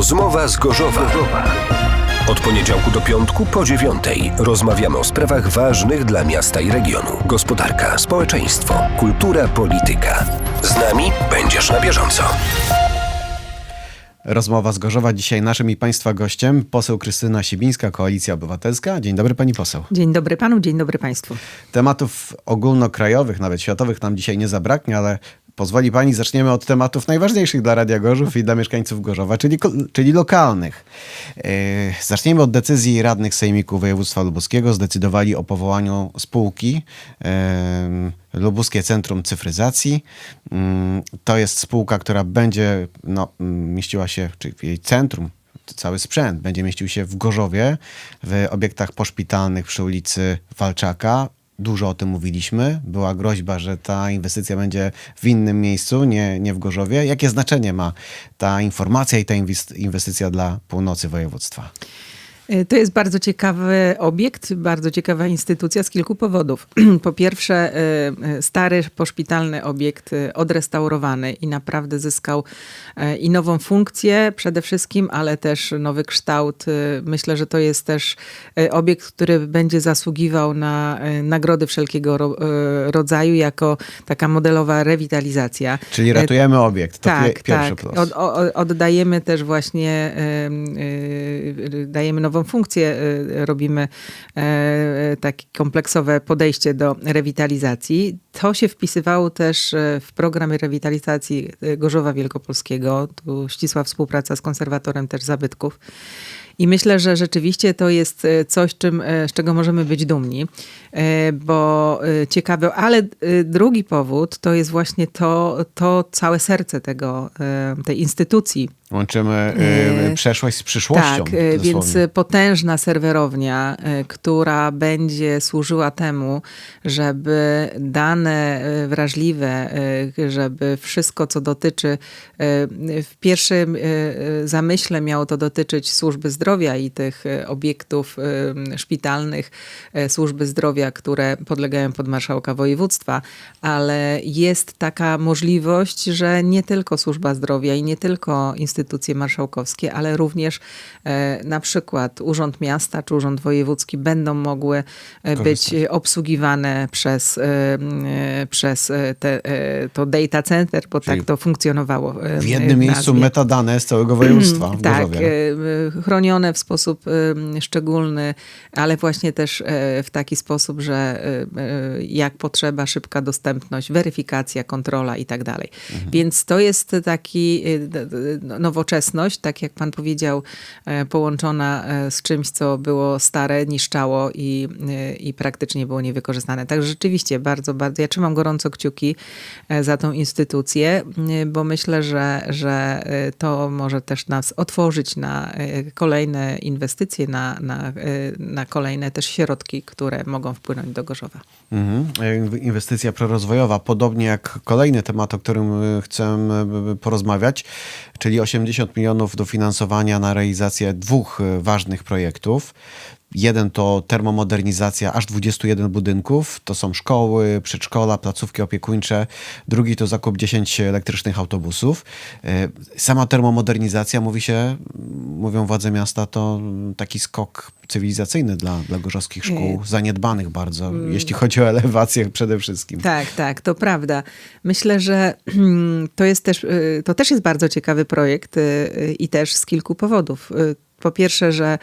Rozmowa z Gorzowa. Od poniedziałku do piątku po dziewiątej rozmawiamy o sprawach ważnych dla miasta i regionu. Gospodarka, społeczeństwo, kultura, polityka. Z nami będziesz na bieżąco. Rozmowa z Gorzowa dzisiaj naszym i Państwa gościem poseł Krystyna Sibińska, Koalicja Obywatelska. Dzień dobry Pani poseł. Dzień dobry panu, dzień dobry państwu. Tematów ogólnokrajowych, nawet światowych nam dzisiaj nie zabraknie, ale pozwoli Pani, zaczniemy od tematów najważniejszych dla Radia Gorzów i dla mieszkańców Gorzowa, czyli, czyli lokalnych. Yy, Zaczniemy od decyzji radnych Sejmiku Województwa Lubuskiego. Zdecydowali o powołaniu spółki Lubuskie Centrum Cyfryzacji. Yy, To jest spółka, która będzie no, mm, mieściła się, czyli jej centrum, cały sprzęt będzie mieścił się w Gorzowie, w obiektach poszpitalnych przy ulicy Walczaka. Dużo o tym mówiliśmy. Była groźba, że ta inwestycja będzie w innym miejscu, nie, nie w Gorzowie. Jakie znaczenie ma ta informacja i ta inwest- inwestycja dla północy województwa? Y, To jest bardzo ciekawy obiekt, bardzo ciekawa instytucja z kilku powodów. Po pierwsze, y, y, stary poszpitalny obiekt odrestaurowany i naprawdę zyskał i nową funkcję przede wszystkim, ale też nowy kształt. Myślę, że to jest też obiekt, który będzie zasługiwał na nagrody wszelkiego ro- rodzaju jako taka modelowa rewitalizacja. Czyli ratujemy obiekt. To tak, pie- pierwszy tak. plus. Od, oddajemy też właśnie, dajemy nową funkcję, y, robimy e, takie kompleksowe podejście do rewitalizacji. To się wpisywało też e, w program rewitalizacji e, Gorzowa Wielkopolskiego. Tu ścisła współpraca z konserwatorem też zabytków. I myślę, że rzeczywiście to jest e, coś, czym, e, z czego możemy być dumni, e, bo e, ciekawe, ale e, drugi powód to jest właśnie to, to całe serce tego, e, tej instytucji, Łączymy y, Y, przeszłość z przyszłością. tak, y, więc dosłownie. y, potężna serwerownia, y, która będzie służyła temu, żeby dane wrażliwe, żeby wszystko, co dotyczy, w pierwszym zamyśle miało to dotyczyć służby zdrowia i tych obiektów szpitalnych służby zdrowia, które podlegają pod marszałka województwa, ale jest taka możliwość, że nie tylko służba zdrowia i nie tylko instytucje marszałkowskie, ale również e, na przykład Urząd Miasta czy Urząd Wojewódzki będą mogły e, być obsługiwane przez, e, przez te, to data center, bo Czyli tak to funkcjonowało. w jednym miejscu nazwie. metadane z całego województwa w Tak, chronione w sposób szczególny, ale właśnie też w taki sposób, że jak potrzeba, szybka dostępność, weryfikacja, kontrola i tak dalej. Mhm. Więc to jest taki d- nowoczesność, tak jak pan powiedział, e, połączona e, z czymś, co było stare, niszczało i, e, i praktycznie było niewykorzystane. Także rzeczywiście bardzo, bardzo, ja trzymam gorąco kciuki za tą instytucję, bo myślę, że, że to może też nas otworzyć na kolejne inwestycje, na, na, na kolejne też środki, które mogą wpłynąć do Gorzowa. Mhm. Inwestycja prorozwojowa, podobnie jak kolejny temat, o którym chcę porozmawiać, czyli 80 milionów dofinansowania na realizację dwóch e, ważnych projektów. Jeden to termomodernizacja aż 21 budynków, to są szkoły, przedszkola, placówki opiekuńcze. Drugi to zakup 10 elektrycznych autobusów. E, Sama termomodernizacja, mówi się, mówią władze miasta, to taki skok cywilizacyjny dla, dla gorzowskich szkół, zaniedbanych bardzo, jeśli chodzi o elewację przede wszystkim. Tak, tak, to prawda. Myślę, że to jest też, y, to też jest bardzo ciekawy projekt y, y, i też z kilku powodów. Po pierwsze, że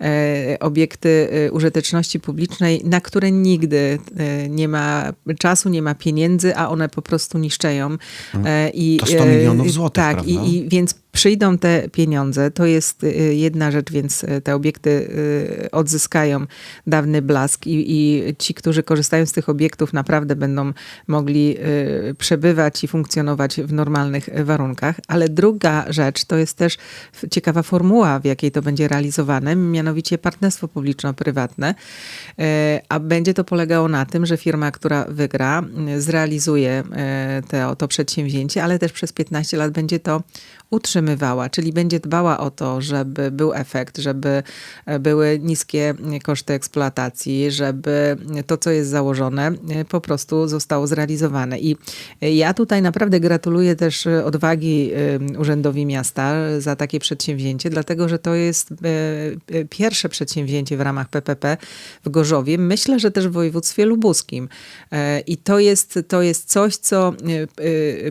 e, obiekty e, użyteczności publicznej, na które nigdy e, nie ma czasu, nie ma pieniędzy, a one po prostu niszczeją. E, I, To 100 e, milionów złotych, Tak, prawda? i, i więc przyjdą te pieniądze. To jest y, jedna rzecz, więc y, te obiekty y, odzyskają dawny blask i, i ci, którzy korzystają z tych obiektów, naprawdę będą mogli przebywać i funkcjonować w normalnych warunkach. Ale druga rzecz to jest też ciekawa formuła, w jakiej to będzie realizowane, mianowicie partnerstwo publiczno-prywatne. A będzie to polegało na tym, że firma, która wygra, zrealizuje te, to przedsięwzięcie, ale też przez 15 lat będzie to utrzymywała, czyli będzie dbała o to, żeby był efekt, żeby e, były niskie koszty eksploatacji, żeby to, co jest założone, e, po prostu zostało zrealizowane. I e, ja tutaj naprawdę gratuluję też odwagi Urzędowi Miasta za takie przedsięwzięcie, dlatego że to jest pierwsze przedsięwzięcie w ramach PPP w Gorzowie. Myślę, że też w województwie lubuskim. I to jest, to jest coś, co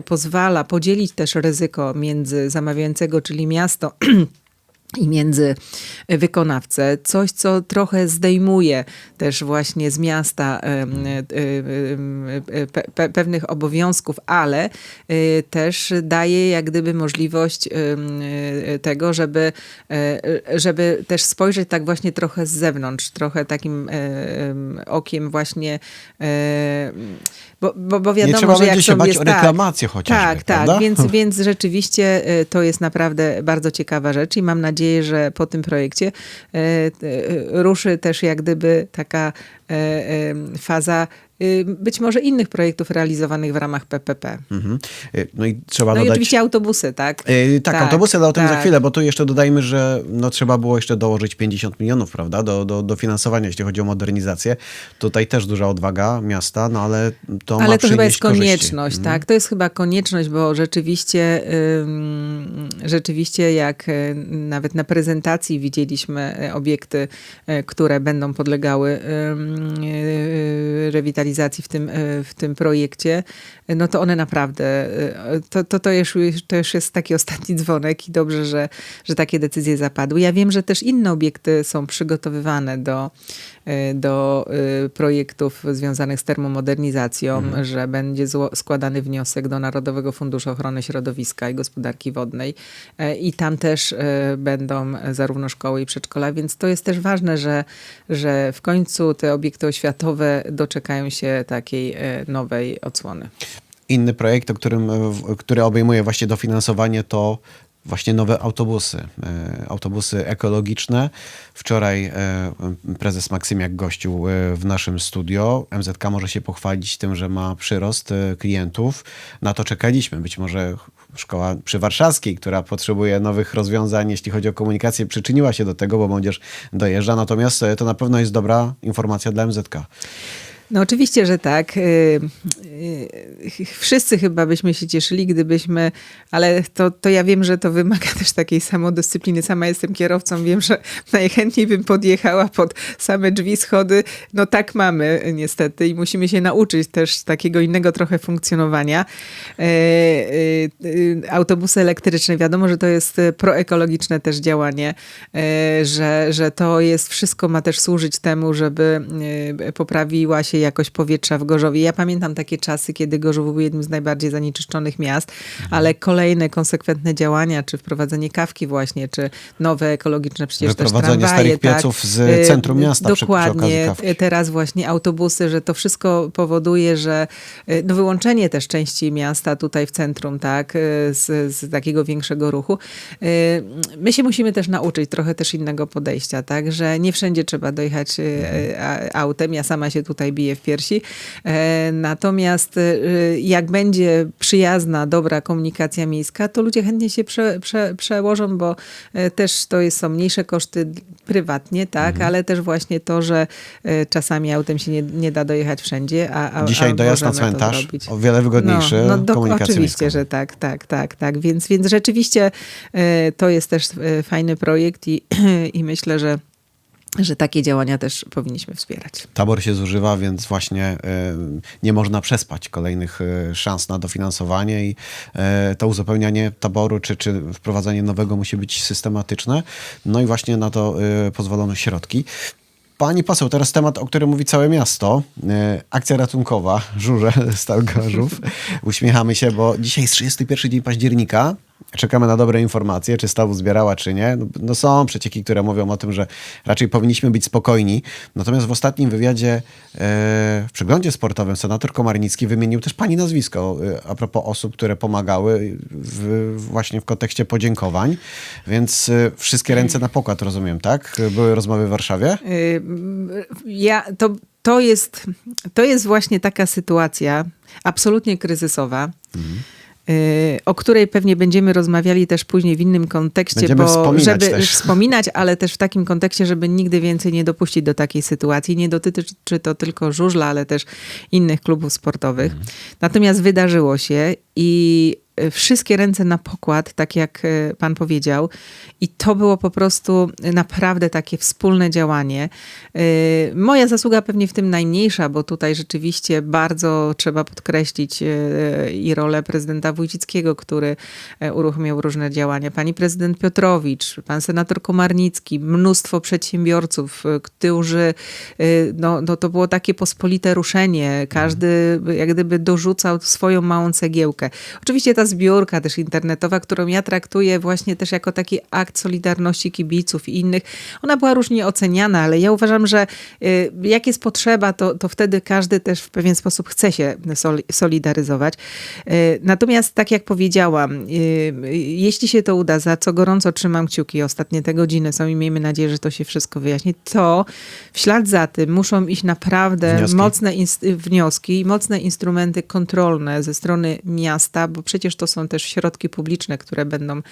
pozwala podzielić też ryzyko między zamawiającego, czyli miasto, i między wykonawcę. Coś, co trochę zdejmuje też właśnie z miasta e, e, pe, pe, pewnych obowiązków, ale e, też daje jak gdyby możliwość tego, żeby, żeby też spojrzeć tak właśnie trochę z zewnątrz, trochę takim em, okiem właśnie, bo, bo, bo wiadomo, trzeba że jak się bać jest, o tak, reklamację chociażby, Tak, tak, prawda? więc, więc rzeczywiście y, to jest naprawdę bardzo ciekawa rzecz i mam nadzieję, że po tym projekcie y, y, ruszy też jak gdyby taka faza y, być może innych projektów realizowanych w ramach PPP. Mhm. Y, No i trzeba No i dodać... oczywiście autobusy, tak? Yy, tak, autobusy, ale o tym za tak. chwilę, bo tu jeszcze dodajmy, że no, trzeba było jeszcze dołożyć 50 milionów, prawda, do, do, do finansowania, jeśli chodzi o modernizację. Tutaj też duża odwaga miasta, no ale to ma Ale to chyba jest korzyści. konieczność, tak? To jest chyba konieczność, bo rzeczywiście, ym, rzeczywiście jak y, nawet na prezentacji widzieliśmy y, obiekty, które będą podlegały rewitalizacji w tym, y, w tym projekcie, y, no to one naprawdę, y, to, to, to, już, to już jest taki ostatni dzwonek i dobrze, że, że takie decyzje zapadły. Ja wiem, że też inne obiekty są przygotowywane do, y, do y, projektów związanych z termomodernizacją, że będzie składany wniosek do Narodowego Funduszu Ochrony Środowiska i Gospodarki Wodnej i tam też będą zarówno szkoły i przedszkola, więc to jest też ważne, że, że w końcu te obiekty oświatowe doczekają się takiej e, nowej odsłony. Inny projekt, o którym, e, który obejmuje właśnie dofinansowanie, to właśnie nowe autobusy. E, Autobusy ekologiczne. Wczoraj prezes Maksymiak gościł w naszym studio. MZK może się pochwalić tym, że ma przyrost klientów. Na to czekaliśmy. Być może szkoła przy Warszawskiej, która potrzebuje nowych rozwiązań, jeśli chodzi o komunikację, przyczyniła się do tego, bo młodzież dojeżdża. Natomiast e, to na pewno jest dobra informacja dla MZK. No oczywiście, że tak. Y, y, Wszyscy chyba byśmy się cieszyli, gdybyśmy, ale to, to ja wiem, że to wymaga też takiej samodyscypliny. Sama jestem kierowcą, wiem, że najchętniej bym podjechała pod same drzwi, schody. No tak mamy niestety i musimy się nauczyć też takiego innego trochę funkcjonowania. Y, y, Autobusy elektryczne, wiadomo, że to jest proekologiczne też działanie, że, że to jest, wszystko ma też służyć temu, żeby poprawiła się jakość powietrza w Gorzowie. Ja pamiętam takie czasy, kiedy Gorzów był jednym z najbardziej zanieczyszczonych miast, ale kolejne konsekwentne działania, czy wprowadzenie kawki właśnie, czy nowe ekologiczne przecież też tramwaje. starych pieców tak, z e, centrum miasta przy okazji Dokładnie. kawki. Teraz właśnie autobusy, że to wszystko powoduje, że no wyłączenie też części miasta tutaj w centrum, tak, z, z takiego większego ruchu. My się musimy też nauczyć trochę też innego podejścia, tak, że nie wszędzie trzeba dojechać a- autem. Ja sama się tutaj biję w piersi. E, Natomiast e, jak będzie przyjazna, dobra komunikacja miejska, to ludzie chętnie się prze, prze, przełożą, bo e, też to jest, są mniejsze koszty prywatnie, tak, Mhm. ale też właśnie to, że czasami autem się nie, nie da dojechać wszędzie, a, a Dzisiaj a dojazd na cmentarz o wiele wygodniejszy No, no do, oczywiście, miejską. że tak, tak, tak, tak. Więc, więc rzeczywiście to jest też fajny projekt i, i myślę, że, że takie działania też powinniśmy wspierać. Tabor się zużywa, więc właśnie y, nie można przespać kolejnych y, szans na dofinansowanie i y, to uzupełnianie taboru czy, czy wprowadzanie nowego musi być systematyczne. No i właśnie na to pozwolono środki. Pani poseł, teraz temat, o którym mówi całe miasto. Akcja ratunkowa, żurze Stal Gorzów. Uśmiechamy się, bo dzisiaj jest 31 dzień października. Czekamy na dobre informacje, czy stawu zbierała, czy nie. No, no są przecieki, które mówią o tym, że raczej powinniśmy być spokojni. Natomiast w ostatnim wywiadzie e, w przeglądzie sportowym senator Komarnicki wymienił też pani nazwisko e, a propos osób, które pomagały w, właśnie w kontekście podziękowań. Więc e, wszystkie ręce na pokład, rozumiem, tak? Były rozmowy w Warszawie? Ja, to, to, jest, to jest właśnie taka sytuacja absolutnie kryzysowa. y, o której pewnie będziemy rozmawiali też później w innym kontekście, Będziemy bo wspominać żeby też. wspominać, ale też w takim kontekście, żeby nigdy więcej nie dopuścić do takiej sytuacji. Nie dotyczy to tylko żużla, ale też innych klubów sportowych. Mhm. Natomiast wydarzyło się i y, wszystkie ręce na pokład, tak jak y, pan powiedział. I to było po prostu naprawdę takie wspólne działanie. Y, Moja zasługa pewnie w tym najmniejsza, bo tutaj rzeczywiście bardzo trzeba podkreślić y, i rolę prezydenta Wójcickiego, który e, uruchomił różne działania. Pani prezydent Piotrowicz, pan senator Komarnicki, mnóstwo przedsiębiorców, którzy, no, no to było takie pospolite ruszenie. Każdy jak gdyby dorzucał swoją małą cegiełkę. Oczywiście ta zbiórka też internetowa, którą ja traktuję właśnie też jako taki akt solidarności kibiców i innych, ona była różnie oceniana, ale ja uważam, że y, jak jest potrzeba, to, to wtedy każdy też w pewien sposób chce się sol- solidaryzować. Y, Natomiast tak jak powiedziałam, y, jeśli się to uda, za co gorąco trzymam kciuki, ostatnie te godziny są i miejmy nadzieję, że to się wszystko wyjaśni, to w ślad za tym muszą iść naprawdę Wnioski. mocne wnioski i mocne instrumenty kontrolne ze strony miasta, bo przecież to są też środki publiczne, które będą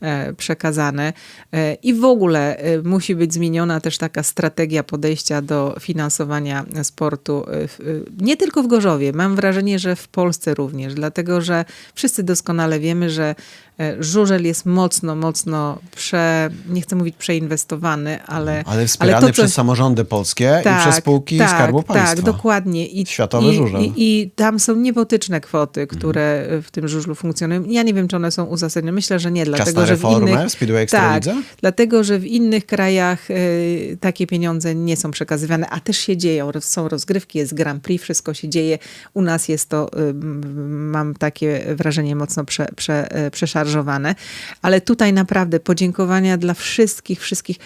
e, przekazane. E, I w ogóle e, musi być zmieniona też taka strategia podejścia do finansowania sportu. Nie tylko w Gorzowie, mam wrażenie, że w Polsce również, dlatego że wszyscy doskonale wiemy, że e, żużel jest mocno, mocno prze, nie chcę mówić przeinwestowany, ale, Ale wspierany to, co- przez samorządy polskie i przez spółki Skarbu Państwa. tak, dokładnie. I, Światowy i, żużel. I, I tam są niebotyczne kwoty, które w tym żużlu funkcjonują. Ja nie wiem, czy one są uzasadnione. Myślę, że nie, dlatego na że w innych... Speedway tak, dlatego, że w innych krajach y, takie pieniądze nie są przekazywane, a też się dzieją. Są rozgrywki, jest Grand Prix, wszystko się dzieje. U nas jest to, y, mam takie wrażenie, mocno prze, prze, y, Ale tutaj naprawdę podziękowania dla wszystkich, wszystkich.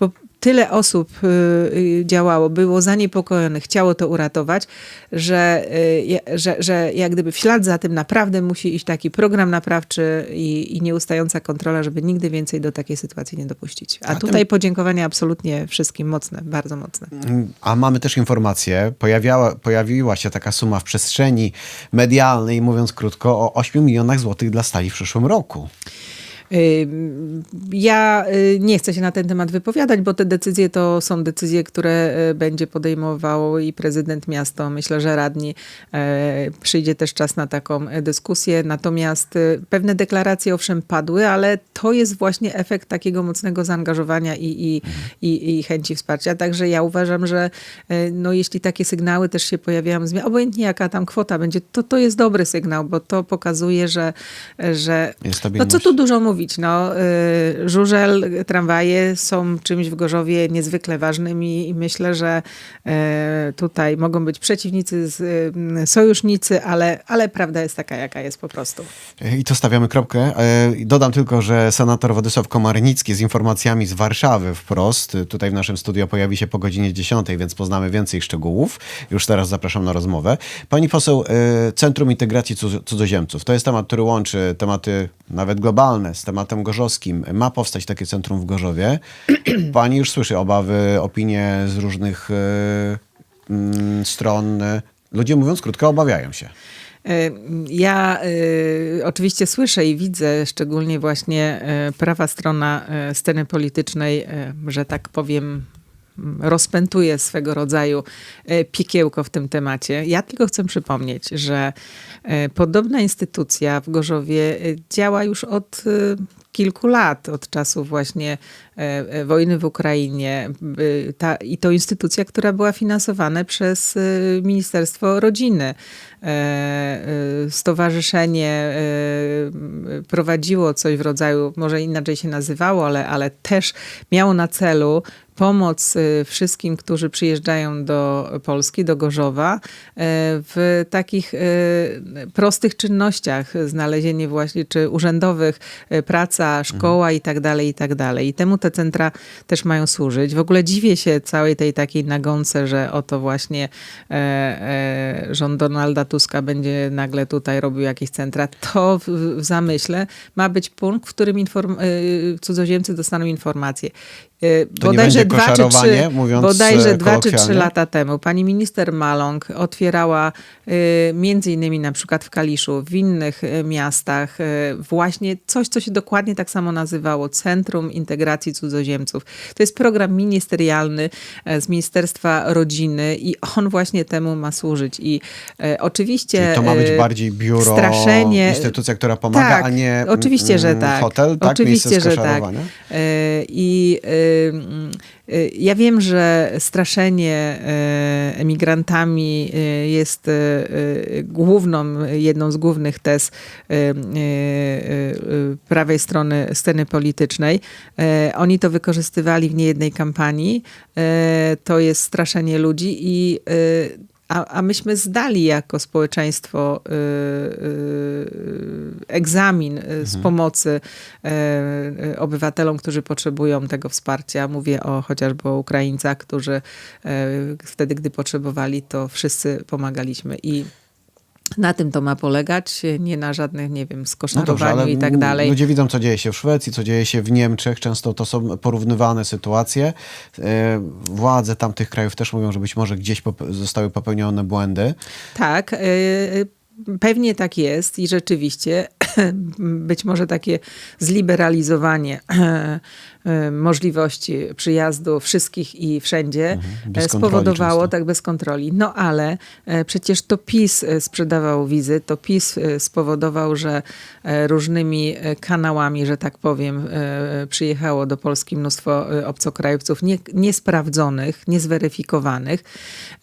Bo tyle osób y, y, działało, było zaniepokojonych, chciało to uratować, że, y, że, że jak gdyby w ślad za tym naprawdę musi iść taki program naprawczy i, i nieustająca kontrola, żeby nigdy więcej do takiej sytuacji nie dopuścić. A, A tutaj podziękowania absolutnie wszystkim mocne, bardzo mocne. A mamy też informację, pojawiała, pojawiła się taka suma w przestrzeni medialnej, mówiąc krótko, o 8 milionach złotych dla stali w przyszłym roku. Ja y, nie chcę się na ten temat wypowiadać, bo te decyzje to są decyzje, które y, będzie podejmował i prezydent miasto. Myślę, że radni. E, Przyjdzie też czas na taką e, dyskusję. Natomiast y, pewne deklaracje owszem padły, ale to jest właśnie efekt takiego mocnego zaangażowania i, i, i, i chęci wsparcia. Także ja uważam, że e, no, jeśli takie sygnały też się pojawiają, obojętnie jaka tam kwota będzie, to to jest dobry sygnał, bo to pokazuje, że, że no co tu dużo mówić, no, y, żużel, tramwaje są czymś w Gorzowie niezwykle ważnym i, i myślę, że y, tutaj mogą być przeciwnicy, y, sojusznicy, ale, ale prawda jest taka, jaka jest po prostu. I to stawiamy kropkę. E, Dodam tylko, że senator Władysław Komarnicki z informacjami z Warszawy wprost tutaj w naszym studio pojawi się po godzinie 10, więc poznamy więcej szczegółów. Już teraz zapraszam na rozmowę. Pani poseł, e, Centrum Integracji Cudz- Cudzoziemców. To jest temat, który łączy tematy nawet globalne tematem gorzowskim. Ma powstać takie centrum w Gorzowie. Pani już słyszy obawy, opinie z różnych e, mm, stron. Ludzie mówiąc krótko, obawiają się. Y, Ja y, oczywiście słyszę i widzę, szczególnie właśnie y, prawa strona y, sceny politycznej, y, że tak powiem, rozpętuje swego rodzaju y, piekiełko w tym temacie. Ja tylko chcę przypomnieć, że y, podobna instytucja w Gorzowie y, działa już od kilku lat, od czasu właśnie e, e, wojny w Ukrainie. Ta, I to instytucja, która była finansowana przez Ministerstwo Rodziny. E, Stowarzyszenie prowadziło coś w rodzaju, może inaczej się nazywało, ale, ale też miało na celu pomoc y, wszystkim, którzy przyjeżdżają do Polski, do Gorzowa, y, w takich y, prostych czynnościach, znalezienie właśnie, czy urzędowych, praca, szkoła i tak dalej, i tak dalej. I temu te centra też mają służyć. W ogóle dziwię się całej tej takiej nagonce, że oto właśnie e, e, rząd Donalda Tuska będzie nagle tutaj robił jakieś centra. To w, w zamyśle ma być punkt, w którym cudzoziemcy dostaną informacje. Y, To nie będzie dwa czy trzy, mówiąc bodajże e, dwa czy trzy lata temu pani minister Maląg otwierała y, między innymi na przykład w Kaliszu, w innych y, miastach właśnie coś, co się dokładnie tak samo nazywało Centrum Integracji Cudzoziemców. To jest program ministerialny e, z Ministerstwa Rodziny i on właśnie temu ma służyć. I e, oczywiście Czyli to ma być e, bardziej biuro, straszenie, instytucja, która pomaga, tak, a nie oczywiście, że mm, tak. hotel, tak? Oczywiście, Miejsce że tak. E, I ja wiem, że straszenie y, emigrantami y, jest y, y, główną, jedną z głównych tez y, y, y, prawej strony sceny politycznej. Oni to wykorzystywali w niejednej kampanii. To jest straszenie ludzi i y, a, a myśmy zdali jako społeczeństwo y, y, egzamin y, z pomocy y, obywatelom, którzy potrzebują tego wsparcia. Mówię o chociażby o Ukraińcach, którzy y, wtedy, gdy potrzebowali, to wszyscy pomagaliśmy. I na tym to ma polegać, nie na żadnych, nie wiem, No skoszarowaniu ale i tak dalej. ludzie widzą, co dzieje się w Szwecji, co dzieje się w Niemczech. Często to są porównywane sytuacje. E, Władze tamtych krajów też mówią, że być może gdzieś zostały popełnione błędy. Tak, y, pewnie tak jest i rzeczywiście być może takie zliberalizowanie y, możliwości przyjazdu wszystkich i wszędzie Mhm, bez e, spowodowało, tak bez kontroli. No ale e, przecież to PiS e, sprzedawał wizy, to PiS e, spowodował, że e, różnymi e, kanałami, że tak powiem, e, przyjechało do Polski mnóstwo e, obcokrajowców nie, niesprawdzonych, niezweryfikowanych.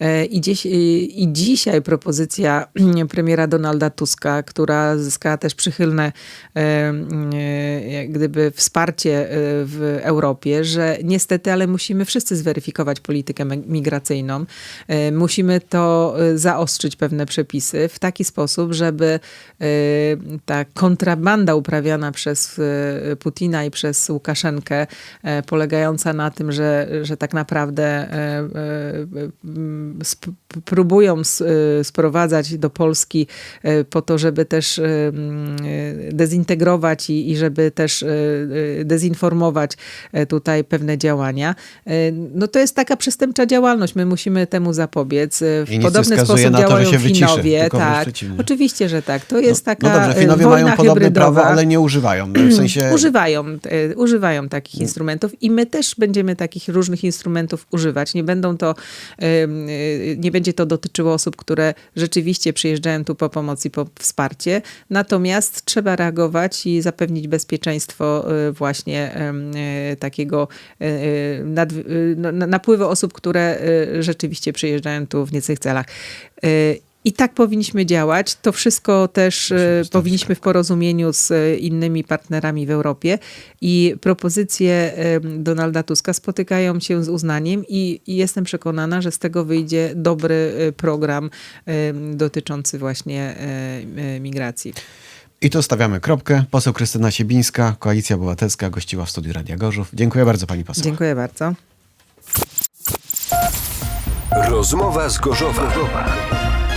E, I, dziś, I dzisiaj propozycja premiera Donalda Tuska, która zyskała też przychylne e, e, gdyby wsparcie e, w Europie, że niestety, ale musimy wszyscy zweryfikować politykę migracyjną. Musimy to zaostrzyć pewne przepisy w taki sposób, żeby ta kontrabanda uprawiana przez Putina i przez Łukaszenkę, polegająca na tym, że, że tak naprawdę próbują sprowadzać do Polski po to, żeby też e, e, dezintegrować i, i żeby też e, e, dezinformować e, tutaj pewne działania. E, No to jest taka przestępcza działalność. My musimy temu zapobiec. E, W I podobny sposób na to, że działają się wyciszy, Finowie. wręcz tak, oczywiście, że tak. To jest taka no dobrze, e, Finowie mają podobne hybrydowa. prawo, ale nie używają. W sensie... Używają, e, używają takich instrumentów i my też będziemy takich różnych instrumentów używać. Nie będą to, e, nie będzie to dotyczyło osób, które rzeczywiście przyjeżdżają tu po pomoc i po wsparcie. Natomiast trzeba reagować i zapewnić bezpieczeństwo e, właśnie e, takiego e, nad, no, na- napływu osób, które rzeczywiście przyjeżdżają tu w niecnych celach. I tak powinniśmy działać. To wszystko też e, powinniśmy w porozumieniu z e, innymi partnerami w Europie. I propozycje Donalda Tuska spotykają się z uznaniem i, i jestem przekonana, że z tego wyjdzie dobry e, program dotyczący właśnie migracji. I tu stawiamy kropkę. Poseł Krystyna Siebińska, Koalicja Obywatelska, gościła w studiu Radia Gorzów. Dziękuję bardzo pani poseł. Dziękuję bardzo. Rozmowa z Gorzowa.